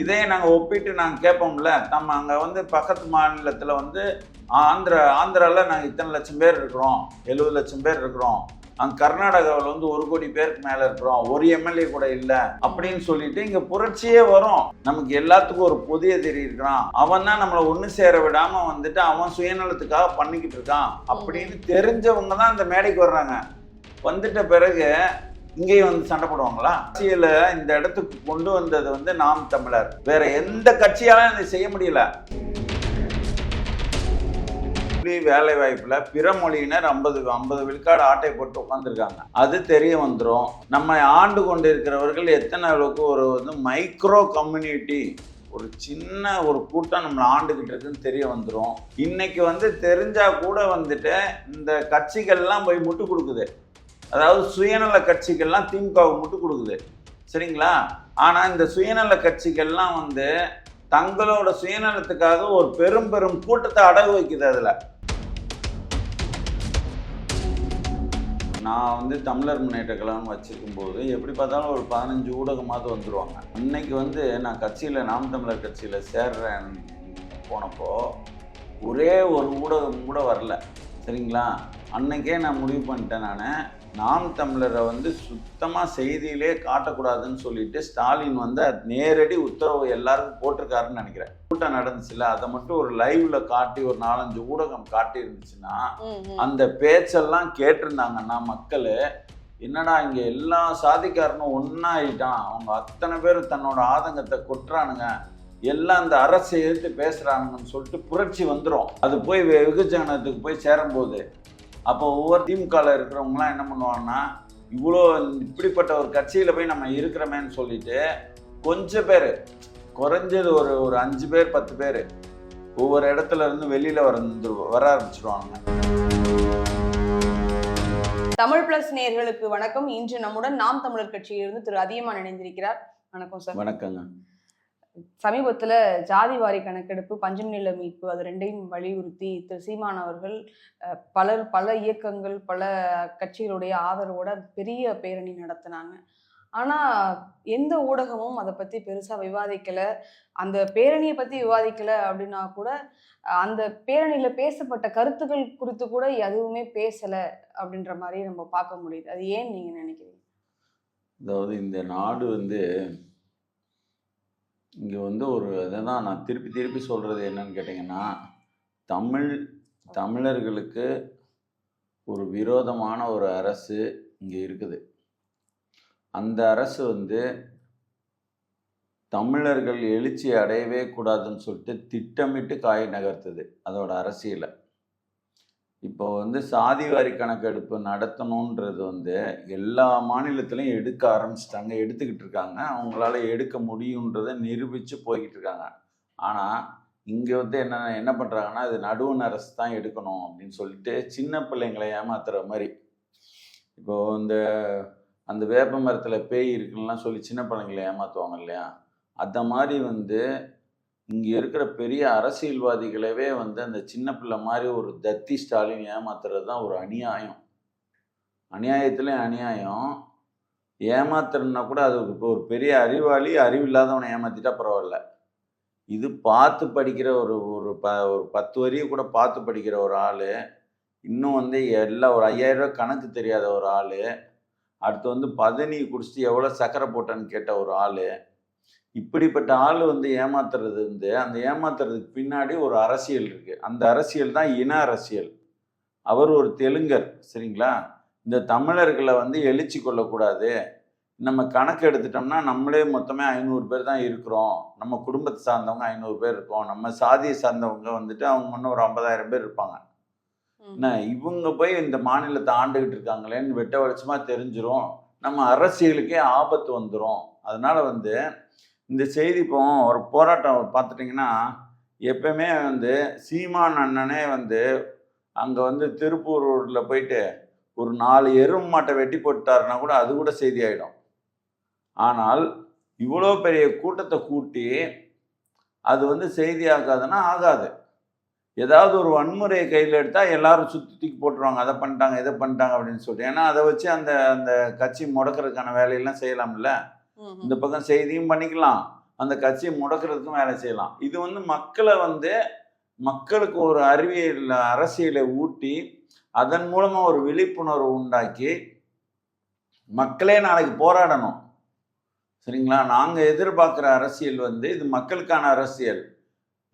இதே நாங்கள் ஒப்பிட்டு நாங்கள் கேட்போம்ல. நம்ம அங்கே வந்து பக்கத்து மாநிலத்தில் வந்து ஆந்திரா ஆந்திராவில் நாங்கள் இத்தனை லட்சம் பேர் இருக்கிறோம். எழுபது லட்சம் பேர் இருக்கிறோம். அங்கே கர்நாடகாவில் வந்து ஒரு கோடி பேருக்கு மேலே இருக்கிறோம். ஒரு எம்எல்ஏ கூட இல்லை அப்படின்னு சொல்லிட்டு இங்கே புரட்சியே வரும். நமக்கு எல்லாத்துக்கும் ஒரு புதிய தெரியிருக்கிறான் அவன் தான் நம்மளை ஒன்று சேர விடாமல் வந்துட்டு அவன் சுயநலத்துக்காக பண்ணிக்கிட்டு இருக்கான். அப்படின்னு தெரிஞ்சவங்க தான் இந்த மேடைக்கு வர்றாங்க. வந்துட்ட பிறகு இங்கேயும் வந்து சண்டை போடுவாங்களா? அரசியல இந்த இடத்துக்கு கொண்டு வந்தது வந்து நாம் தமிழர். வேற எந்த கட்சியாலும் இதை செய்ய முடியல. வேலை வாய்ப்புல பிற மொழியினர் ஐம்பது ஐம்பது விழுக்காடு ஆட்டை போட்டு உட்காந்துருக்காங்க அது தெரிய வந்துடும் நம்ம ஆண்டு கொண்டு இருக்கிறவர்கள் எத்தனை அளவுக்கு ஒரு வந்து மைக்ரோ கம்யூனிட்டி ஒரு சின்ன ஒரு கூட்டம் நம்மளை ஆண்டுகிட்டு இருக்குன்னு தெரிய வந்துடும் இன்னைக்கு வந்து தெரிஞ்சா கூட வந்துட்டு இந்த கட்சிகள்லாம் போய் முட்டு கொடுக்குது. அதாவது சுயநல கட்சிகள்லாம் திமுகவுக்கு மட்டும் கொடுக்குது. சரிங்களா? ஆனால் இந்த சுயநல கட்சிகள்லாம் வந்து தங்களோட சுயநலத்துக்காக ஒரு பெரும் பெரும் கூட்டத்தை அடகு வைக்குது அதில். நான் வந்து தமிழர் முன்னேற்ற கழகம் வச்சிருக்கும் போது எப்படி பார்த்தாலும் ஒரு பதினஞ்சு ஊடகமாவது வந்துடுவாங்க இன்னைக்கு வந்து நான் கட்சியில் நாம் தமிழர் கட்சியில் சேர்றேன் போனப்போ ஒரே ஒரு ஊடகம் கூட வரல. சரிங்களா? அன்னைக்கே நான் முடிவு பண்ணிட்டேன் நான். நாம் தமிழரை வந்து சுத்தமாக செய்தியிலே காட்டக்கூடாதுன்னு சொல்லிட்டு ஸ்டாலின் வந்து நேரடி உத்தரவு எல்லாருக்கும் போட்டிருக்காருன்னு நினைக்கிறேன். கூட்டம் நடந்துச்சுல அதை மட்டும் ஒரு லைவ்ல காட்டி ஒரு நாலஞ்சு ஊடகம் காட்டி இருந்துச்சுன்னா அந்த பேச்செல்லாம் கேட்டிருந்தாங்கன்னா மக்கள் என்னடா இங்க எல்லா சாதிக்காரனும் ஒன்னாயிட்டான் அவங்க அத்தனை பேரும் தன்னோட ஆதங்கத்தை கொட்டுறானுங்க எல்லாம் அந்த அரசை எதிர்த்து பேசுறானுங்கன்னு சொல்லிட்டு புரட்சி வந்துடும் அது போய் வெகுஜனத்துக்கு போய் சேரும்போது அப்போ ஒவ்வொரு திமுகவில் இருக்கிறவங்களாம் என்ன பண்ணுவாங்கன்னா இவ்வளோ இப்படிப்பட்ட ஒரு கட்சியில் போய் நம்ம இருக்கிறோமேன்னு சொல்லிட்டு கொஞ்சம் பேர் குறைஞ்சது ஒரு ஒரு அஞ்சு பேர் பத்து பேர் ஒவ்வொரு இடத்துல இருந்து வெளியில் வர வர ஆரம்பிச்சிருவாங்க தமிழ் பிளஸ் நேயர்களுக்கு வணக்கம். இன்று நம்முடன் நாம் தமிழர் கட்சியிலிருந்து திரு அதியமான் இணைந்திருக்கிறார். வணக்கம் சார். வணக்கங்க. சமீபத்தில் ஜாதி வாரி கணக்கெடுப்பு பஞ்சம் நில மீட்பு அது ரெண்டையும் வலியுறுத்தி திரு சீமான் அவர்கள் பலர் பல இயக்கங்கள் பல கட்சிகளுடைய ஆதரவோட பெரிய பேரணி நடத்தினாங்க. ஆனால் எந்த ஊடகமும் அதை பற்றி பெருசாக விவாதிக்கலை. அந்த பேரணியை பற்றி விவாதிக்கலை அப்படின்னா கூட அந்த பேரணியில் பேசப்பட்ட கருத்துக்கள் குறித்து கூட எதுவுமே பேசலை அப்படின்ற மாதிரி நம்ம பார்க்க முடியுது. அது ஏன் நீங்கள் நினைக்கிறீங்க? அதாவது இந்த நாடு வந்து இங்கே வந்து ஒரு இதை தான் நான் திருப்பி திருப்பி சொல்கிறது என்னன்னு கேட்டிங்கன்னா தமிழ் தமிழர்களுக்கு ஒரு விரோதமான ஒரு அரசு இங்கே இருக்குது. அந்த அரசு வந்து தமிழர்கள் எழுச்சி அடையவே கூடாதுன்னு சொல்லிட்டு திட்டமிட்டு காய் நகர்த்துது அதோட அரசியலை. இப்போ வந்து சாதிவாரி கணக்கெடுப்பு நடத்தணுன்றது வந்து எல்லா மாநிலத்திலையும் எடுக்க ஆரம்பிச்சிட்டாங்க எடுத்துக்கிட்டு இருக்காங்க. அவங்களால எடுக்க முடியுன்றதை நிரூபித்து போய்கிட்டு இருக்காங்க. ஆனால் இங்கே வந்து என்ன என்ன பண்ணுறாங்கன்னா அது நடுவண் அரசு தான் எடுக்கணும் அப்படின்னு சொல்லிட்டு சின்ன பிள்ளைங்களை ஏமாத்துற மாதிரி. இப்போ இந்த அந்த வேப்ப மரத்தில் பேய் இருக்குன்னுலாம் சொல்லி சின்ன பிள்ளைங்களை ஏமாற்றுவாங்க இல்லையா? அந்த மாதிரி வந்து இங்கே இருக்கிற பெரிய அரசியல்வாதிகளவே வந்து அந்த சின்ன பிள்ளை மாதிரி ஒரு தத்தி ஸ்டாலின் ஏமாத்துறது தான் ஒரு அநியாயம். அநியாயத்துலேயும் அநியாயம். ஏமாத்துறதுனா கூட அது இப்போ ஒரு பெரிய அறிவாளி அறிவில்லாதவனை ஏமாற்றிட்டா பரவாயில்ல. இது பார்த்து படிக்கிற ஒரு ஒரு ப ஒரு பத்து வரியை கூட பார்த்து படிக்கிற ஒரு ஆள். இன்னும் வந்து எல்லாம் ஒரு ஐயாயிரரூவா கணக்கு தெரியாத ஒரு ஆள். அடுத்து வந்து பதனி குடிச்சிட்டு எவ்வளோ சக்கரை போட்டேன்னு கேட்ட ஒரு ஆள். இப்படிப்பட்ட ஆள் வந்து ஏமாத்துறது வந்து அந்த ஏமாத்துறதுக்கு பின்னாடி ஒரு அரசியல் இருக்கு. அந்த அரசியல் தான் இன அரசியல். அவர் ஒரு தெலுங்கர் சரிங்களா? இந்த தமிழர்களை வந்து எழுச்சி கொள்ளக்கூடாது. நம்ம கணக்கு எடுத்துட்டோம்னா நம்மளே மொத்தமே ஐநூறு பேர் தான் இருக்கிறோம். நம்ம குடும்பத்தை சார்ந்தவங்க ஐநூறு பேர் இருக்கோம். நம்ம சாதியை சார்ந்தவங்க வந்துட்டு அவங்க இன்னும் ஒரு ஐம்பதாயிரம் பேர் இருப்பாங்க. என்ன இவங்க போய் இந்த மாநிலத்தை ஆண்டுகிட்டு இருக்காங்களேன்னு வெட்ட வெளிச்சமா தெரிஞ்சிரும். நம்ம அரசியலுக்கே ஆபத்து வந்துடும் அதனால வந்து இந்த செய்தி இப்போ ஒரு போராட்டம் பார்த்துட்டிங்கன்னா எப்பயுமே வந்து சீமான் அண்ணனே வந்து அங்கே வந்து திருப்பூர் ரோட்டில் போயிட்டு ஒரு நாலு எறும் மாட்டை வெட்டி போட்டாருன்னா கூட அது கூட செய்தி ஆகிடும் ஆனால் இவ்வளோ பெரிய கூட்டத்தை கூட்டி அது வந்து செய்தி ஆகாதுன்னா ஆகாது. ஏதாவது ஒரு வன்முறையை கையில் எடுத்தால் எல்லாரும் சுற்றி தூக்கி போட்டுருவாங்க. அதை பண்ணிட்டாங்க இதை பண்ணிட்டாங்க அப்படின்னு சொல்லிட்டு. ஏன்னா அதை வச்சு அந்த அந்த கட்சி முடக்கிறதுக்கான வேலையெல்லாம் செய்யலாம்ல. இந்த பக்கம் செய்தியும் பண்ணிக்கலாம். அந்த கட்சியை முடக்கிறதுக்கும் வேலை செய்யலாம். இது வந்து மக்களை வந்து மக்களுக்கு ஒரு அறிவியல் அரசியலை ஊட்டி அதன் மூலமாக ஒரு விழிப்புணர்வு உண்டாக்கி மக்களே நாளைக்கு போராடணும். சரிங்களா? நாங்கள் எதிர்பார்க்குற அரசியல் வந்து இது மக்களுக்கான அரசியல்.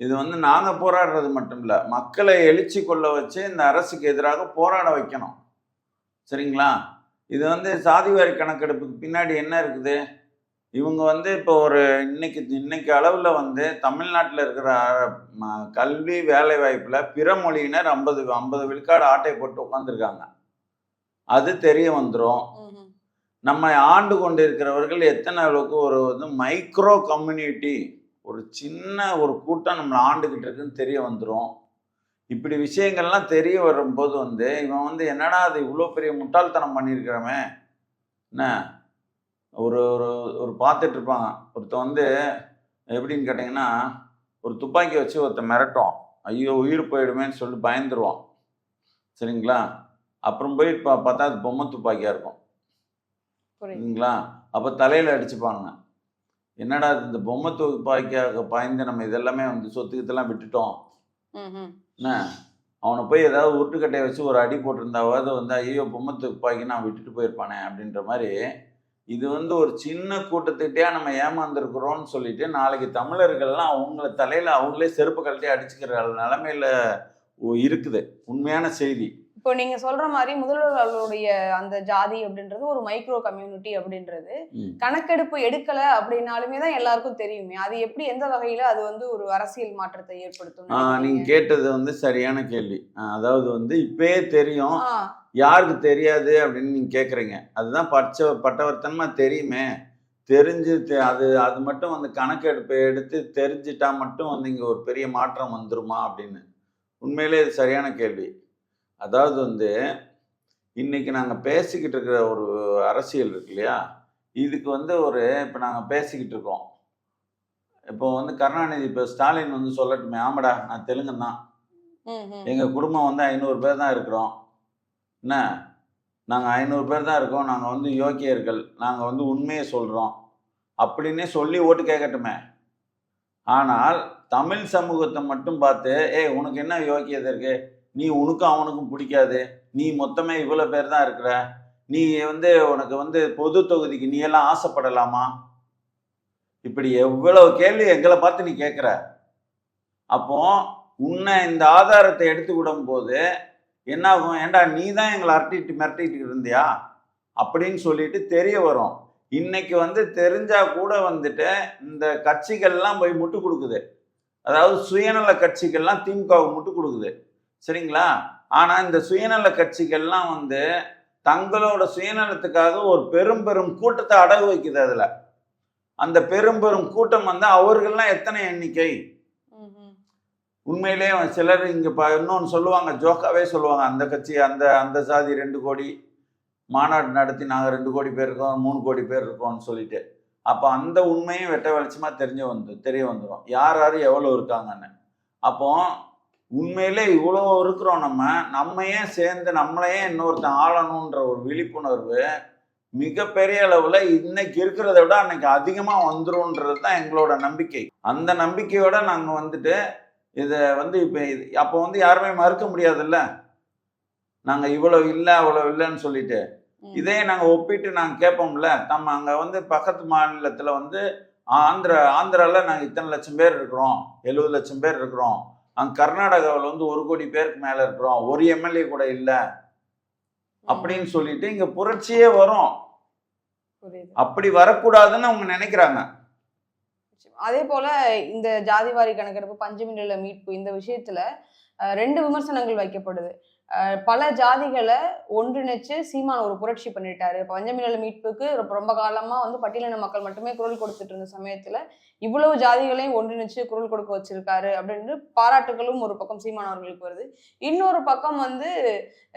இது வந்து நாங்கள் போராடுறது மட்டும் இல்லை மக்களை எழுச்சி கொள்ள வச்சு இந்த அரசுக்கு எதிராக போராட வைக்கணும். சரிங்களா? இது வந்து சாதிவாரி கணக்கெடுப்புக்கு பின்னாடி என்ன இருக்குது? இவங்க வந்து இப்போ ஒரு இன்னைக்கு இன்னைக்கு அளவில் வந்து தமிழ்நாட்டில் இருக்கிற கல்வி வேலை வாய்ப்பில் பிற மொழியினர் ஐம்பது ஐம்பது விழுக்காடு ஆட்டை போட்டு உட்காந்துருக்காங்க அது தெரிய வந்துடும். நம்ம ஆண்டு கொண்டிருக்கிறவர்கள் எத்தனை அளவுக்கு ஒரு வந்து மைக்ரோ கம்யூனிட்டி ஒரு சின்ன ஒரு கூட்டம் நம்மளை ஆண்டுகிட்டு இருக்குன்னு தெரிய வந்துடும் இப்படி விஷயங்கள்லாம் தெரிய வரும்போது வந்து இவன் வந்து என்னடா அது இவ்வளோ பெரிய முட்டாள்தனம் பண்ணியிருக்கிறவன்? என்ன? ஒரு ஒரு ஒரு பார்த்துட்டு இருப்பாங்க ஒருத்தன் வந்து எப்படின்னு கேட்டிங்கன்னா ஒரு துப்பாக்கி வச்சு ஒருத்தன் மிரட்டும் ஐயோ உயிர் போயிடுமேன்னு சொல்லிட்டு பயந்துருவான். சரிங்களா? அப்புறம் போய் பா பார்த்தா அது பொம்மை துப்பாக்கியாக இருக்கும். சரிங்களா? அப்போ தலையில் அடிச்சுப்பாங்க என்னடா இந்த பொம்மை துப்பாக்கியாக பாய்ந்து நம்ம இதெல்லாமே வந்து சொத்து இதெல்லாம் விட்டுட்டோம். என்ன? அவனை போய் ஏதாவது உருட்டுக்கட்டையை வச்சு ஒரு அடி போட்டிருந்தாவது வந்து ஐயோ பொம்மை துப்பாக்கி நான் விட்டுட்டு போயிருப்பானே அப்படின்ற மாதிரி இது வந்து ஒரு சின்ன கூட்டத்துக்கிட்டே நம்ம ஏமாந்துருக்குறோம்னு சொல்லிட்டு நாளைக்கு தமிழர்கள்லாம் அவங்கள தலையில் அவங்களே செருப்பு கழட்டி அடிச்சுக்கிற நிலமையில இருக்குது. உண்மையான செய்தி. இப்போ நீங்க சொல்ற மாதிரி முதல்வர் அவர்களுடைய அந்த ஜாதி அப்படின்றது ஒரு மைக்ரோ கம்யூனிட்டி அப்படின்றது. கணக்கெடுப்பு எடுக்கல அப்படின்னாலுமே தான் எல்லாருக்கும் தெரியுமே. அது எப்படி எந்த வகையில அது வந்து ஒரு அரசியல் மாற்றத்தை ஏற்படுத்தும் நீங்க கேட்டது வந்து சரியான கேள்வி. அதாவது வந்து இப்பயே தெரியும். யாருக்கு தெரியாது அப்படின்னு நீங்க கேக்குறீங்க. அதுதான் பச்ச பட்டவர்த்தனமா தெரியுமே. தெரிஞ்சு தெ- அது அது மட்டும் வந்து கணக்கெடுப்பு எடுத்து தெரிஞ்சிட்டா மட்டும் வந்து இங்க ஒரு பெரிய மாற்றம் வந்துருமா அப்படின்னு. உண்மையிலே இது சரியான கேள்வி. அதாவது வந்து இன்னைக்கு நாங்க பேசிக்கிட்டு இருக்கிற ஒரு அரசியல் இருக்கு இல்லையா? இதுக்கு வந்து ஒரு இப்போ நாங்க பேசிக்கிட்டு இருக்கோம். இப்போ வந்து கருணாநிதி இப்போ ஸ்டாலின் வந்து சொல்லட்டுமே ஆமாடா நான் தெலுங்கன் தான் எங்கள் குடும்பம் வந்து ஐநூறு பேர் தான் இருக்கிறோம். என்ன? நாங்கள் ஐநூறு பேர் தான் இருக்கோம். நாங்கள் வந்து யோக்கியர்கள். நாங்கள் வந்து உண்மையை சொல்கிறோம் அப்படின்னே சொல்லி ஓட்டு கேட்கட்டுமே. ஆனால் தமிழ் சமூகத்தை மட்டும் பார்த்து ஏய் உனக்கு என்ன யோக்கியதை இருக்கு? நீ உனக்கும் அவனுக்கும் பிடிக்காது. நீ மொத்தமே இவ்வளோ பேர் தான் இருக்கிற. நீ வந்து உனக்கு வந்து பொது தொகுதிக்கு நீ எல்லாம் ஆசைப்படலாமா? இப்படி எவ்வளவு கேள்வி எங்களை பார்த்து நீ கேட்குற. அப்போ உன்னை இந்த ஆதாரத்தை எடுத்து விடும் போது என்ன ஆகும் ஏண்டா நீ தான் எங்களை அரட்டிட்டு மிரட்டிட்டு இருந்தியா? அப்படின்னு சொல்லிட்டு தெரிய வரும். இன்னைக்கு வந்து தெரிஞ்சா கூட வந்துட்டு இந்த கட்சிகள்லாம் போய் முட்டு கொடுக்குது. அதாவது சுயநல கட்சிகள்லாம் திமுகவுக்கு முட்டு கொடுக்குது. சரிங்களா? ஆனால் இந்த சுயநல கட்சிகள்லாம் வந்து தங்களோட சுயநலத்துக்காக ஒரு பெரும் பெரும் கூட்டத்தை அடகு வைக்குது அதில். அந்த பெரும் பெரும் கூட்டம் வந்து அவர்கள்லாம் எத்தனை எண்ணிக்கை? உண்மையிலே சிலர் இங்கே ப இன்னொன்று சொல்லுவாங்க ஜோக்காவே சொல்லுவாங்க. அந்த கட்சி அந்த அந்த சாதி ரெண்டு கோடி மாநாடு நடத்தி நாங்கள் ரெண்டு கோடி பேர் இருக்கோம் மூணு கோடி பேர் இருக்கோம்னு சொல்லிட்டு. அப்போ அந்த உண்மையும் வெட்ட வெளிச்சமாக தெரிஞ்சு வந்து தெரிய வந்துடும் யார் யார் எவ்வளோ இருக்காங்கன்னு. அப்போ உண்மையிலே இவ்வளோ இருக்கிறோம் நம்ம நம்ம ஏன் சேர்ந்து நம்மளையே இன்னொருத்தன் ஆளணுன்ற ஒரு விழிப்புணர்வு மிகப்பெரிய அளவில் இன்னைக்கு இருக்கிறத விட அன்னைக்கு அதிகமாக வந்துரும்ன்றது தான் எங்களோட நம்பிக்கை. அந்த நம்பிக்கையோட நாங்கள் வந்துட்டு இதை வந்து இப்போ இது அப்போ வந்து யாருமே மறுக்க முடியாதுல்ல? நாங்கள் இவ்வளோ இல்லை அவ்வளோ இல்லைன்னு சொல்லிட்டு. இதே நாங்கள் ஒப்பிட்டு நாங்கள் கேட்போம்ல நம்ம அங்கே வந்து பக்கத்து மாநிலத்தில் வந்து ஆந்திர ஆந்திராவில் நாங்கள் இத்தனை லட்சம் பேர் இருக்கிறோம் எழுபது லட்சம் பேர் இருக்கிறோம். அங்கே கர்நாடகாவில் வந்து ஒரு கோடி பேருக்கு மேலே இருக்கிறோம் ஒரு எம்எல்ஏ கூட இல்லை. அப்படின்னு சொல்லிட்டு இங்கே புரட்சியே வரும். அப்படி வரக்கூடாதுன்னு அவங்க நினைக்கிறாங்க. அதே போல இந்த ஜாதிவாரி கணக்கெடுப்பு பஞ்சமி மீட்பு இந்த விஷயத்துல ரெண்டு விமர்சனங்கள் வைக்கப்படுது. பல ஜாதிகளை ஒன்றிணைச்சு சீமான் ஒரு புரட்சி பண்ணிட்டாரு. பஞ்சமி நில மீட்புக்கு ரொம்ப- காலமா வந்து பட்டியலின மக்கள் மட்டுமே குரல் கொடுத்துட்டு இருந்த சமயத்துல இவ்வளவு ஜாதிகளையும் ஒன்றிணைச்சு குரல் கொடுக்க வச்சிருக்காரு அப்படின்னு பாராட்டுகளும் ஒரு பக்கம் சீமான் அவர்களுக்கு வருது. இன்னொரு பக்கம் வந்து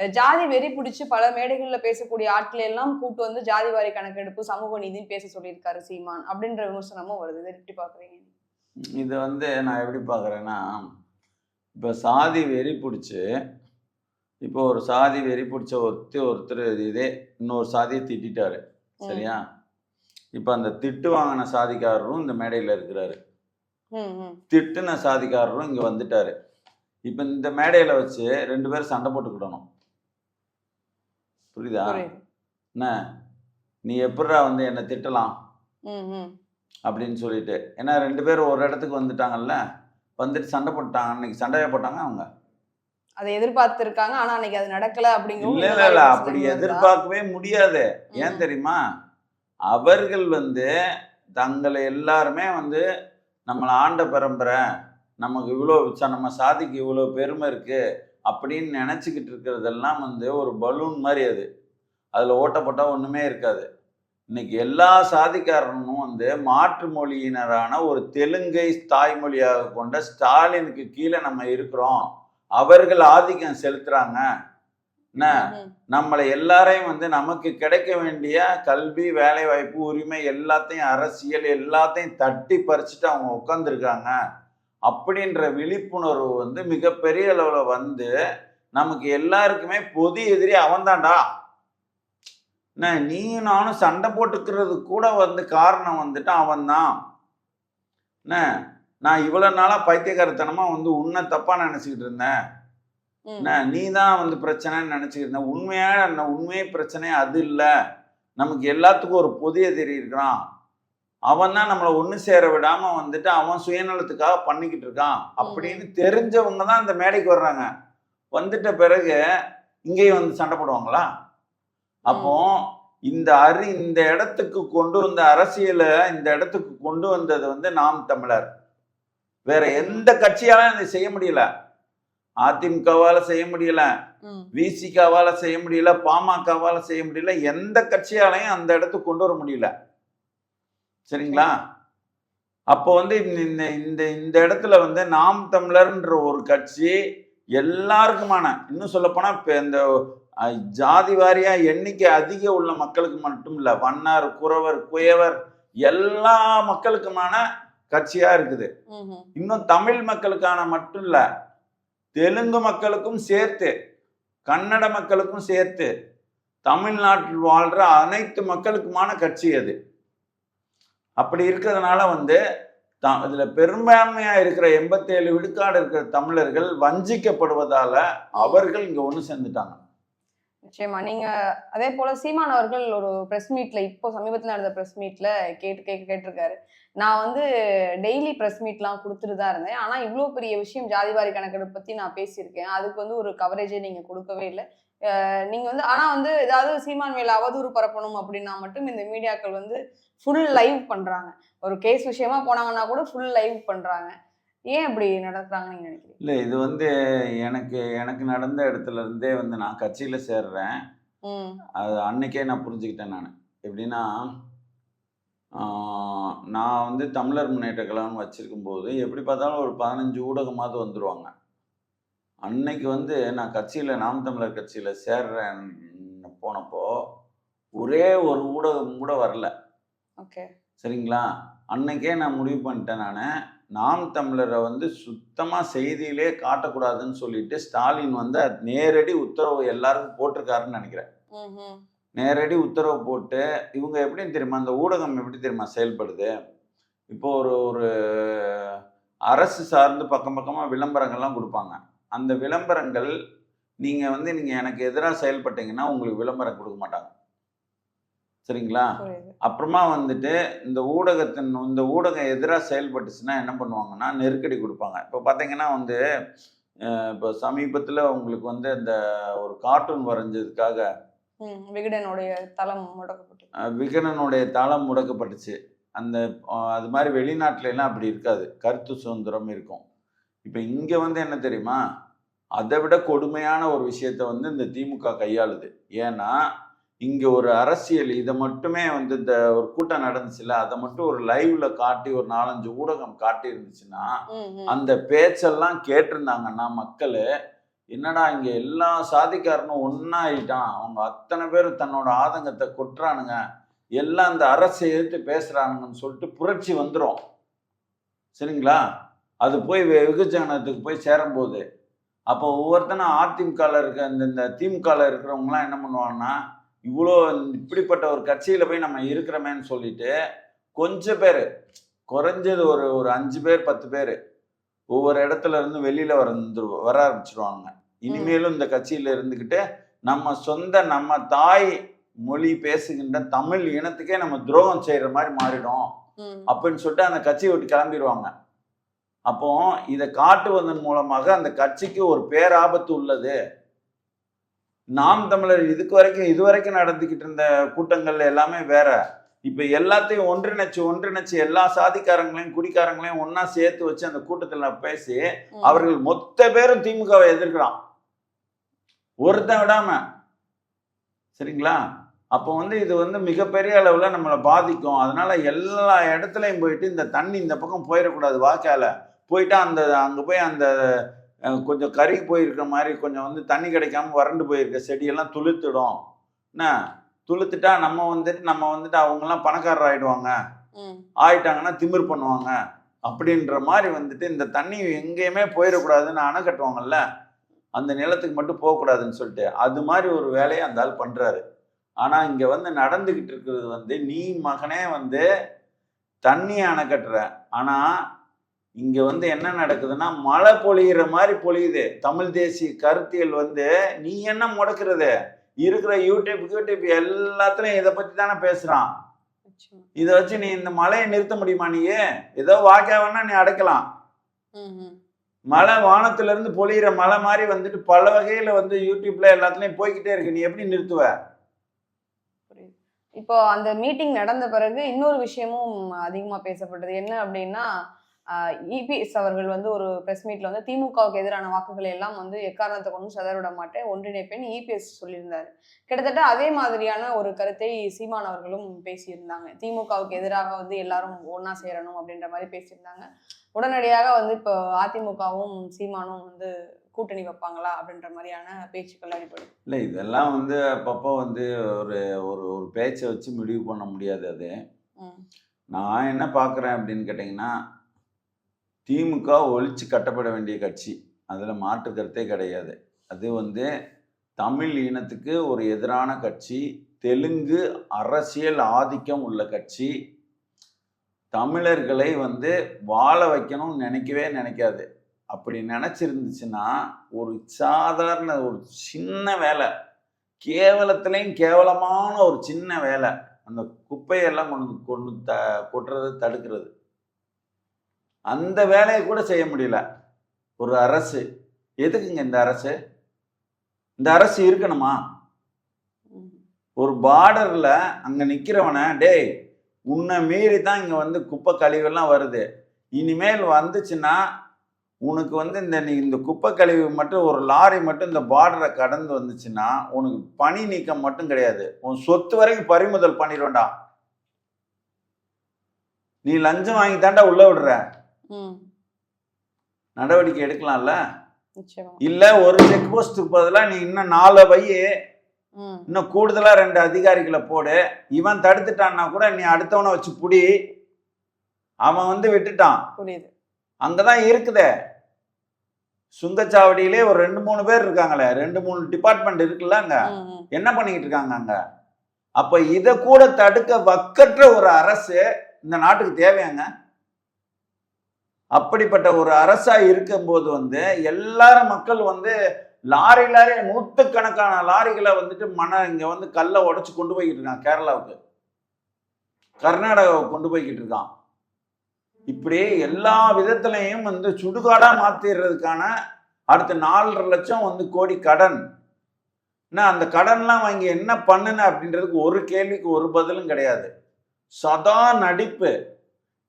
ஜாதி வெறி பிடிச்சு பல மேடைகள்ல பேசக்கூடிய ஆட்களை எல்லாம் கூட்டு வந்து ஜாதிவாரி கணக்கெடுப்பு சமூக நீதினு பேச சொல்லியிருக்காரு சீமான் அப்படின்ற விமர்சனமும் வருது. இதை எப்படி பாக்குறீங்க? இதை வந்து நான் எப்படி பார்க்குறேன்னா இப்போ சாதி வெறி பிடிச்சி இப்போ ஒரு சாதி வெறி பிடிச்ச ஒருத்தி ஒருத்தர் இதே இன்னொரு சாதியை திட்டாரு சரியா? இப்போ அந்த திட்டு வாங்கின சாதிக்காரரும் இந்த மேடையில் இருக்கிறாரு. திட்டுன சாதிக்காரரும் இங்கே வந்துட்டாரு. இப்போ இந்த மேடையில் வச்சு ரெண்டு பேரும் சண்டை போட்டுக்கிடணும். புரியுதா? என்ன? நீ எப்படிடா வந்து என்னை திட்டலாம்? அப்படின்னு சொல்லிட்டு. ஏன்னா ரெண்டு பேரும் ஒரு இடத்துக்கு வந்துட்டாங்கல்ல? வந்துட்டு சண்டை போட்டாங்க. அன்னைக்கு சண்டையா போட்டாங்க அவங்க. அதை எதிர்பார்த்திருக்காங்க. ஆனா அன்னைக்கு அது நடக்கல அப்படிங்கவும் இல்ல இல்ல இல்ல. அப்படி? எதிர்பார்க்கவே முடியாது. ஏன். தெரியுமா? அவர்கள் வந்து தங்களை எல்லாருமே வந்து நம்மளை ஆண்ட பரம்பரை நமக்கு இவ்வளோ நம்ம சாதிக்கு இவ்வளோ பெருமை இருக்கு அப்படின்னு நினச்சிக்கிட்டு இருக்கிறதெல்லாம் வந்து ஒரு பலூன் மாதிரி அது. அதில் ஓட்டப்பட்டா ஒன்றுமே இருக்காது. இன்னைக்கு எல்லா சாதிக்காரனும் வந்து மாற்று மொழியினரான ஒரு தெலுங்கை தாய்மொழியாக கொண்ட ஸ்டாலினுக்கு கீழே நம்ம இருக்கிறோம். அவர்கள் ஆதிக்கம் செலுத்துறாங்க. என்ன? நம்மளை எல்லாரையும் வந்து நமக்கு கிடைக்க வேண்டிய கல்வி வேலை வாய்ப்பு உரிமை எல்லாத்தையும் அரசியல் எல்லாத்தையும் தட்டி பறிச்சுட்டு அவங்க உட்காந்துருக்காங்க அப்படின்ற விழிப்புணர்வு வந்து மிகப்பெரிய அளவில் வந்து நமக்கு எல்லாருக்குமே பொது எதிரி அவன்தான்டா. என்ன? நீ நானும் சண்டை போட்டுக்கிறது கூட வந்து காரணம் வந்துட்டு அவன்தான். என்ன? நான் இவ்வளோ நாளாக பைத்தியக்காரத்தனமாக வந்து உன்னை தப்பாக நினச்சிக்கிட்டு இருந்தேன். நீ தான் வந்து பிரச்சனைன்னு நினச்சிக்கிட்டு இருந்த உண்மையான என்ன உண்மை பிரச்சனை அது இல்லை. நமக்கு எல்லாத்துக்கும் ஒரு பொது எதிரி இருக்கிறான். அவன் தான் நம்மளை ஒன்று சேர விடாம வந்துட்டு அவன் சுயநலத்துக்காக பண்ணிக்கிட்டு இருக்கான். அப்படின்னு தெரிஞ்சவங்க தான் இந்த மேடைக்கு வர்றாங்க. வந்துட்ட பிறகு இங்கேயும் வந்து சண்டை போடுவாங்களா? அப்போ இந்த அறி இந்த இடத்துக்கு கொண்டு வந்த அரசியலை இந்த இடத்துக்கு கொண்டு வந்தது வந்து நாம் தமிழர். வேற எந்த கட்சியாலும் இதை செய்ய முடியல? அதிமுகவால செய்ய முடியல. விசிகாவால செய்ய முடியல. பாமகவால செய்ய முடியல. எந்த கட்சியாலையும் அந்த இடத்துக்கு கொண்டு வர முடியல. சரிங்களா? அப்போ வந்து இந்த இந்த இந்த இடத்துல வந்து நாம் தமிழர்ன்ற ஒரு கட்சி எல்லாருக்குமான இன்னும் சொல்லப்போனா இப்போ இந்த ஜாதி வாரியா எண்ணிக்கை அதிக உள்ள மக்களுக்கு மட்டும் இல்ல வண்ணார் குறவர் குயவர் எல்லா மக்களுக்குமான கட்சியா இருக்குது. இன்னும் தமிழ் மக்களுக்கான மட்டும் இல்ல தெலுங்கு மக்களுக்கும் சேர்த்து கன்னட மக்களுக்கும் சேர்த்து தமிழ்நாட்டில் வாழ்ற அனைத்து மக்களுக்குமான கட்சி அது. அப்படி இருக்கிறதுனால வந்து த இதுல பெரும்பான்மையா இருக்கிற எண்பத்தேழு விழுக்காடு இருக்கிற தமிழர்கள் வஞ்சிக்கப்படுவதால அவர்கள் இங்க ஒண்ணு சேர்ந்துட்டாங்க. நிச்சயமா. நீங்க அதே போல சீமான் அவர்கள் ஒரு பிரஸ் மீட்ல இப்போ சமீபத்தில் நடந்த பிரஸ் மீட்ல கேட்டு கேட்க கேட்டிருக்காரு. நான் வந்து டெய்லி பிரஸ் மீட்லாம் கொடுத்துட்டு தான் இருந்தேன். ஆனா இவ்வளோ பெரிய விஷயம் ஜாதிவாரி கணக்கெடுப்பு பத்தி நான் பேசியிருக்கேன். அதுக்கு வந்து ஒரு கவரேஜே நீங்க கொடுக்கவே இல்லை. நீங்க வந்து ஆனா வந்து ஏதாவது சீமான் மேல அவதூறு பரப்பணும் அப்படின்னா மட்டும் இந்த மீடியாக்கள் வந்து ஃபுல் லைவ் பண்றாங்க. ஒரு கேஸ் விஷயமா போனாங்கன்னா கூட ஃபுல் லைவ் பண்றாங்க. ஏன் அப்படி நடக்கிறாங்கன்னு நீங்க நினைக்கிறீங்க? இல்ல இது வந்து எனக்கு எனக்கு நடந்த இடத்துல இருந்தே வந்து நான் கட்சியில சேர்றேன். அது அன்னைக்கே நான் புரிஞ்சுக்கிட்டேன் நான். எப்படின்னா நான் வந்து தமிழர் முன்னேற்ற கழகம் வச்சிருக்கும் போது எப்படி பார்த்தாலும் ஒரு பதினஞ்சு ஊடகமாவது வந்துருவாங்க. அன்னைக்கு வந்து நான் கட்சியில் நாம் தமிழர் கட்சியில் சேர்றேன் போனப்போ ஒரே ஒரு ஊடகம் கூட வரல. ஓகே. சரிங்களா? அன்னைக்கே நான் முடிவு பண்ணிட்டேன் நான். நாம் தமிழரை வந்து சுத்தமாக செய்தியிலே காட்டக்கூடாதுன்னு சொல்லிட்டு ஸ்டாலின் வந்து நேரடி உத்தரவு எல்லாருக்கும் போட்டிருக்காருன்னு நினைக்கிறேன். நேரடி உத்தரவு போட்டு இவங்க எப்படின்னு தெரியுமா? அந்த ஊடகம் எப்படி தெரியுமா செயல்படுது? இப்போ ஒரு ஒரு அரசு சார்ந்து பக்கம் பக்கமாக விளம்பரங்கள்லாம் கொடுப்பாங்க. அந்த விளம்பரங்கள் நீங்கள் வந்து நீங்கள் எனக்கு எதிராக செயல்பட்டீங்கன்னா உங்களுக்கு விளம்பரம் கொடுக்க மாட்டாங்க. சரிங்களா அப்புறமா வந்துட்டு இந்த ஊடகத்தின் இந்த ஊடகம் எதிராக செயல்பட்டுச்சுன்னா என்ன பண்ணுவாங்கன்னா நெருக்கடி கொடுப்பாங்க. இப்போ பார்த்தீங்கன்னா வந்து இப்போ சமீபத்தில் உங்களுக்கு வந்து இந்த ஒரு கார்ட்டூன் வரைஞ்சதுக்காக விகடனுடைய தளம் முடக்கப்பட்டு. விகடனுடைய தளம் முடக்கப்பட்டுச்சு. அந்த அது மாதிரி வெளிநாட்டுல எல்லாம் அப்படி இருக்காது. கருத்து சுதந்திரம் இருக்கும். இப்போ இங்கே வந்து என்ன தெரியுமா? அதை விட கொடுமையான ஒரு விஷயத்த வந்து இந்த திமுக கையாளுது. ஏன்னா இங்கே ஒரு அரசியல் இதை மட்டுமே வந்து இந்த ஒரு கூட்டம் நடந்துச்சுல்ல அதை மட்டும் ஒரு லைவ்ல காட்டி ஒரு நாலஞ்சு ஊடகம் காட்டி இருந்துச்சுன்னா அந்த பேச்செல்லாம் கேட்டிருந்தாங்கன்னா மக்கள் என்னடா இங்க எல்லா சாதிக்காரனும் ஒன்னாயிட்டான் அவங்க அத்தனை பேரும் தன்னோட ஆதங்கத்தை கொட்டுறானுங்க. எல்லாம் அந்த அரசை எதிர்த்து பேசுறானுங்கன்னு சொல்லிட்டு புரட்சி வந்துடும் சரிங்களா? அது போய் வெகுஜனத்துக்கு போய் சேரும்போது அப்போ ஒவ்வொருத்தனும் அதிமுகவில் இருக்க இந்த இந்த திமுகவில் இருக்கிறவங்களாம் என்ன பண்ணுவாங்கன்னா இவ்வளோ இப்படிப்பட்ட ஒரு கட்சியில போய் நம்ம இருக்கிறோமேன்னு சொல்லிட்டு கொஞ்சம் பேர் குறைஞ்சது ஒரு ஒரு அஞ்சு பேர் பத்து பேர் ஒவ்வொரு இடத்துல இருந்து வெளியில வந்து வர ஆரம்பிச்சிருவாங்க. இனிமேலும் இந்த கட்சியில இருந்துக்கிட்டு நம்ம சொந்த நம்ம தாய் மொழி பேசுகின்ற தமிழ் இனத்துக்கே நம்ம துரோகம் செய்யற மாதிரி மாறிடும். அப்படின்னு சொல்லிட்டு அந்த கட்சியை விட்டு கிளம்பிடுவாங்க. அப்போ இதை காட்டுவதன் மூலமாக அந்த கட்சிக்கு ஒரு பேராபத்து உள்ளது. நாம் தமிழர் இதுக்கு வரைக்கும் இதுவரைக்கும் நடந்துக்கிட்டு இருந்த கூட்டங்கள் எல்லாமே வேற. இப்ப எல்லாத்தையும் ஒன்றிணைச்சு ஒன்றிணைச்சு எல்லா சாதிக்காரங்களையும் குடிக்காரங்களையும் ஒண்ணா சேர்த்து வச்சு அந்த கூட்டத்துல பேசி. அவர்கள் மொத்த பேரும் திமுகவை எதிர்க்கிறான். ஒருத்தன் விடாம. சரிங்களா? அப்போ வந்து இது வந்து மிகப்பெரிய அளவுல நம்மளை பாதிக்கும். அதனால எல்லா இடத்துலையும் போயிட்டு இந்த தண்ணி இந்த பக்கம் போயிடக்கூடாது வாய்க்கால. போயிட்டா அந்த அங்க போய் அந்த கொஞ்சம் கறி போயிருக்க மாதிரி கொஞ்சம் வந்து தண்ணி கிடைக்காம வறண்டு போயிருக்க செடியெல்லாம் துளுத்துடும். என்ன? துளுத்துட்டா நம்ம வந்துட்டு நம்ம வந்துட்டு அவங்கெல்லாம் பணக்காரர் ஆயிடுவாங்க. ஆயிட்டாங்கன்னா திமிர் பண்ணுவாங்க. அப்படின்ற மாதிரி வந்துட்டு இந்த தண்ணி எங்கேயுமே போயிடக்கூடாதுன்னு அணை கட்டுவாங்கல்ல அந்த நிலத்துக்கு மட்டும் போகக்கூடாதுன்னு சொல்லிட்டு அது மாதிரி ஒரு வேலையை அந்த ஆள் பண்றாரு. ஆனா இங்க வந்து நடந்துகிட்டு இருக்கிறது வந்து நீ மகனே வந்து தண்ணி அணை கட்டுற. ஆனா இங்க வந்து என்ன நடக்குதுன்னா மழை பொழியிற மாதிரி பொழியுது. தமிழ் தேசிய கருத்தியல் வந்து நீ என்ன முடக்கிறது? இருக்கிற யூடியூப் யூடியூப் எல்லாத்துலயும் இதை பத்தி தானே பேசுறான். நிச்சயமா. இதை வச்சு நீ இந்த மழையை நிறுத்த முடியுமா நீ? ஏதோ வாய்க்காவன்னா நீ அடைக்கலாம். மழை வானத்துல இருந்து பொழியிற மழை மாதிரி வந்துட்டு பல வகையில வந்து யூடியூப்ல எல்லாத்துலயும் போய்கிட்டே இருக்கு. நீ எப்படி நிறுத்துவ. இப்போ அந்த மீட்டிங் நடந்த பிறகு இன்னொரு விஷயமும் அதிகமா பேசப்பட்டது. என்ன அப்படின்னா இபிஎஸ் அவர்கள் வந்து ஒரு பிரஸ் மீட்ல வந்து திமுகவுக்கு எதிரான வாக்குகளை எல்லாம் வந்து எக்காரணத்தை கொண்டு சதற விட மாட்டேன் ஒன்றிணைப்பேன் இபிஎஸ் சொல்லியிருந்தாரு. கிட்டத்தட்ட அதே மாதிரியான ஒரு கருத்தை சீமான் அவர்களும் பேசியிருந்தாங்க. திமுகவுக்கு எதிராக வந்து எல்லாரும் ஒண்ணா சேரணும் அப்படின்ற மாதிரி பேசியிருந்தாங்க. உடனடியாக வந்து இப்போ அதிமுகவும் சீமானும் வந்து கூட்டணி வைப்பாங்களா அப்படின்ற மாதிரியான பேச்சுக்கள் அடிப்படை இல்லை இதெல்லாம் வந்து அப்பப்போ வந்து ஒரு ஒரு ஒரு பேச்சை வச்சு முடிவு பண்ண முடியாது அது. நான் என்ன பார்க்குறேன் அப்படின்னு கேட்டிங்கன்னா திமுக ஒழிச்சு கட்டப்பட வேண்டிய கட்சி. அதில் மாற்று கருத்தே கிடையாது. அது வந்து தமிழ் இனத்துக்கு ஒரு எதிரான கட்சி. தெலுங்கு அரசியல் ஆதிக்கம் உள்ள கட்சி. தமிழர்களை வந்து வாழ வைக்கணும்னு நினைக்கவே நினைக்காது. அப்படி நினச்சிருந்துச்சுன்னா ஒரு சாதாரண ஒரு சின்ன வேலை. கேவலத்துலேயும் கேவலமான ஒரு சின்ன வேலை. அந்த குப்பையெல்லாம் கொண்டு கொண்டு த கொட்டுறது தடுக்கிறது. அந்த வேலையை கூட செய்ய முடியல. ஒரு அரசு. எதுக்குங்க இந்த அரசு? இந்த அரசு இருக்கணுமா? ஒரு பார்டர்ல அங்க நிக்கிறவனை டேய் உன்னை மீறி தான் இங்க வந்து குப்பை கழிவெல்லாம் வருது. இனிமேல் வந்துச்சுன்னா உனக்கு வந்து இந்த நீ இந்த குப்பை கழிவு மட்டும் ஒரு லாரி மட்டும் இந்த பார்டரை கடந்து வந்துச்சுன்னா உனக்கு பணி நீக்கம் மட்டும் கிடையாது. உன் சொத்து வரைக்கும் பறிமுதல் பண்ணிடுவேன்டா. நீ லஞ்சம் வாங்கி தாண்டா உள்ள விடுற. நடவடிக்கை எடுக்கலாம்ல? இல்ல ஒரு செக் போஸ்ட்டுக்கு பதிலாக நீ இன்னும் நாலு ம். இன்னும் கூடுதலா ரெண்டு அதிகாரிகளை போடு. இவன் தடுத்துட்டான்னா கூட நீ அடுத்தவனை வச்சு புடி. அவன் வந்து விட்டுட்டான். புரியுது. அங்கதான் இருக்குதே. சுங்கச்சாவடியிலே ஒரு ரெண்டு மூணு பேர் இருக்காங்களே. ரெண்டு மூணு டிபார்ட்மெண்ட் இருக்குல்ல அங்க. என்ன பண்ணிக்கிட்டு இருக்காங்க அங்க? அப்ப இத கூட தடுக்க வக்கற்ற ஒரு அரசு இந்த நாட்டுக்கு தேவையாங்க? அப்படிப்பட்ட ஒரு அரசா இருக்கும்போது வந்து எல்லாரும் மக்கள் வந்து லாரி லாரி நூற்றுக்கணக்கான லாரிகளை வந்துட்டு மன இங்க வந்து கல்லை உடைச்சு கொண்டு போய்கிட்டு இருக்கான் கேரளாவுக்கு. கர்நாடகாவுக்கு கொண்டு போய்கிட்டு இருக்கான். இப்படி எல்லா விதத்துலையும் வந்து சுடுகாடா மாத்திடுறதுக்கான அடுத்த நாலரை லட்சம் வந்து கோடி கடன். என்ன அந்த கடன்லாம் வாங்கி என்ன பண்ணுன அப்படின்றதுக்கு ஒரு கேள்விக்கு ஒரு பதிலும் கிடையாது. சதா நடிப்பு.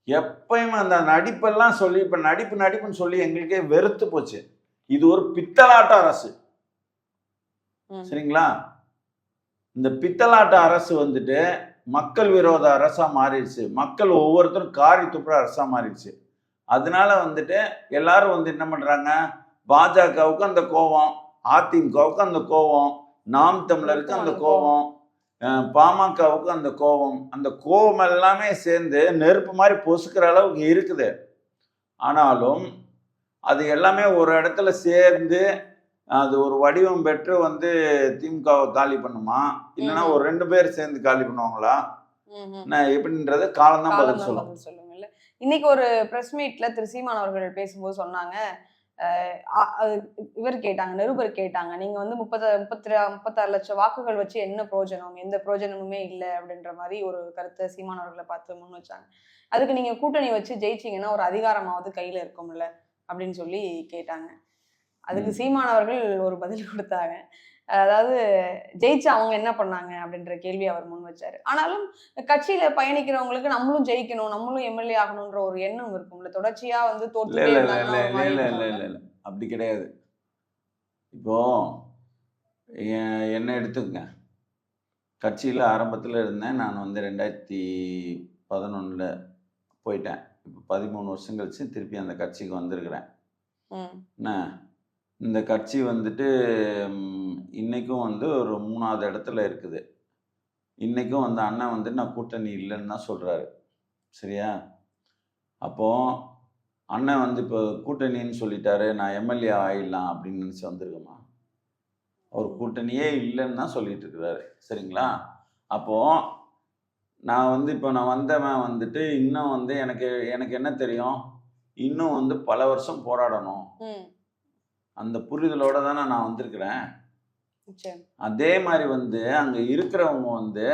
எப்பயுமே அந்த நடிப்பெல்லாம் சொல்லி இப்ப நடிப்பு நடிப்புன்னு சொல்லி எங்களுக்கே வெறுத்து போச்சு. இது ஒரு பித்தலாட்ட அரசு. சரிங்களா? இந்த பித்தலாட்ட அரசு வந்துட்டு மக்கள் விரோத அரசா மாறிடுச்சு. மக்கள் ஒவ்வொருத்தரும் காரி துப்புற அரசா மாறிடுச்சு. அதனால வந்துட்டு எல்லாரும் வந்து என்ன பண்றாங்க? பாஜகவுக்கு அந்த கோபம் அதிமுகவுக்கு அந்த கோபம் நாம் தமிழருக்கு அந்த கோபம் பாமகவுக்கு அந்த கோபம் அந்த கோபம் எல்லாமே சேர்ந்து நெருப்பு மாதிரி பொசுக்கிற அளவுக்கு இருக்குது. ஆனாலும் அது எல்லாமே ஒரு இடத்துல சேர்ந்து அது ஒரு வடிவம் பெற்று வந்து திமுகவை காலி பண்ணுமா? இல்லைன்னா. ஒரு ரெண்டு பேர் சேர்ந்து காலி பண்ணுவாங்களா. என்ன எப்படின்றது காலம் தான் காலம் பதில் சொல்லும் இன்னைக்கு ஒரு பிரஸ் மீட்ல திரு சீமான் அவர்கள் பேசும்போது சொன்னாங்க இவர் கேட்டாங்க நிருபர் கேட்டாங்க நீங்க வந்து முப்பத்த முப்பத்தி முப்பத்தாறு லட்சம் வாக்குகள் வச்சு என்ன பிரயோஜனம்? எந்த பிரயோஜனமுமே இல்லை. அப்படின்ற மாதிரி ஒரு கருத்தை சீமான் அவர்களை பார்த்து முன் வச்சாங்க. அதுக்கு நீங்க கூட்டணி வச்சு ஜெயிச்சீங்கன்னா ஒரு அதிகாரமாவது கையில இருக்கும்ல அப்படின்னு சொல்லி கேட்டாங்க. அதுக்கு ம். சீமான் அவர்கள் ஒரு பதில் கொடுத்தாங்க. அதாவது ஜெயிச்சு அவங்க என்ன பண்ணாங்க அப்படின்ற கேள்வி அவர் முன் வச்சாரு. ஆனாலும் கட்சியில பயணிக்கிறவங்களுக்கு நம்மளும் ஜெயிக்கணும் நம்மளும் எம்எல்ஏ ஆகணும்ன்ற ஒரு எண்ணம் இருக்கும்ல. தொடர்ச்சியா வந்து இல்லை அப்படி கிடையாது. இப்போ என்னை எடுத்துக்கங்க. கட்சியில் ஆரம்பத்தில் இருந்தேன். நான் வந்து ரெண்டாயிரத்தி பதினொன்றில் போயிட்டேன். இப்போ பதிமூணு வருஷம் கழிச்சு திருப்பி அந்த கட்சிக்கு வந்திருக்கிறேன். ம், என்ன? இந்த கட்சி வந்துட்டு இன்றைக்கும் வந்து ஒரு மூணாவது இடத்துல இருக்குது. இன்றைக்கும் வந்து அண்ணன் வந்து நான் கூட்டணி இல்லைன்னு தான் சொல்கிறாரு சரியா? அப்போது அண்ணன் வந்து இப்போ கூட்டணின்னு சொல்லிட்டாரு நான் எம்எல்ஏ ஆயிடலாம் அப்படின்னு நினச்சி வந்திருக்கோமா? அவர் கூட்டணியே இல்லைன்னு தான் சொல்லிட்டு இருக்கிறாரு. சரிங்களா? அப்போது நான் வந்து இப்போ நான் வந்தவன் வந்துட்டு இன்னும் வந்து எனக்கு எனக்கு என்ன தெரியும்? இன்னும் வந்து பல வருஷம் போராடணும். அந்த புரிதலோட தானே நான் வந்திருக்கிறேன். அதே மாதிரி வந்து அங்கே இருக்கிறவங்க வந்து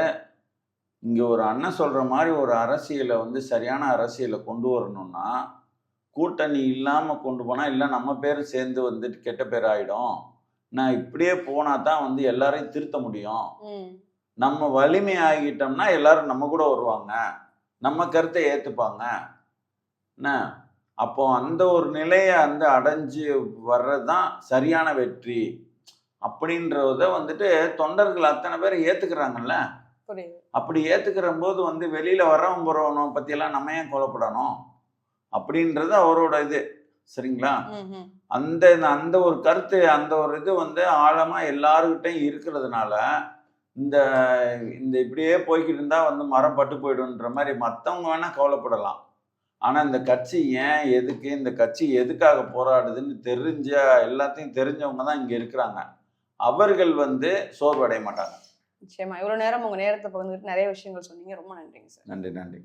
இங்கே ஒரு அண்ணன் சொல்கிற மாதிரி ஒரு அரசியலை வந்து சரியான அரசியலை கொண்டு வரணும்னா கூட்டணி இல்லாமல் கொண்டு போனால் இல்லை நம்ம பேர் சேர்ந்து வந்துட்டு கெட்ட பேர் ஆகிடும் நான் இப்படியே போனால் தான் வந்து எல்லாரையும் திருத்த முடியும். நம்ம வலிமை ஆகிட்டோம்னா எல்லாரும் நம்ம கூட வருவாங்க. நம்ம கருத்தை ஏற்றுப்பாங்க என்ன? அப்போ அந்த ஒரு நிலையை வந்து அடைஞ்சு வர்றது தான் சரியான வெற்றி. அப்படின்றத வந்துட்டு தொண்டர்கள் அத்தனை பேர் ஏற்றுக்கிறாங்கல்ல புரியுது. அப்படி ஏற்றுக்கிற போது வந்து வெளியில் வரவன் போகிறவனை பற்றியெல்லாம் நம்ம ஏன் கொலைப்படணும்? அப்படின்றது அவரோட இது. சரிங்களா? அந்த அந்த ஒரு கருத்து அந்த ஒரு இது வந்து ஆழமாக எல்லாருக்கிட்டையும் இருக்கிறதுனால இந்த இந்த இப்படியே போய்கிட்டு இருந்தால் வந்து மரம் பட்டு போயிடுன்ற மாதிரி மற்றவங்க வேணால் கவலைப்படலாம். ஆனால் இந்த கட்சி ஏன் எதுக்கு இந்த கட்சி எதுக்காக போராடுதுன்னு தெரிஞ்ச எல்லாத்தையும் தெரிஞ்சவங்க தான் இங்கே இருக்கிறாங்க. அவர்கள் வந்து சோர்வடைய மாட்டாங்க. நிச்சயமா. இவ்வளவு நேரம் உங்க நேரத்தை பகிர்ந்துட்டு நிறைய விஷயங்கள் சொன்னீங்க. ரொம்ப நன்றிங்க சார். நன்றி நன்றி.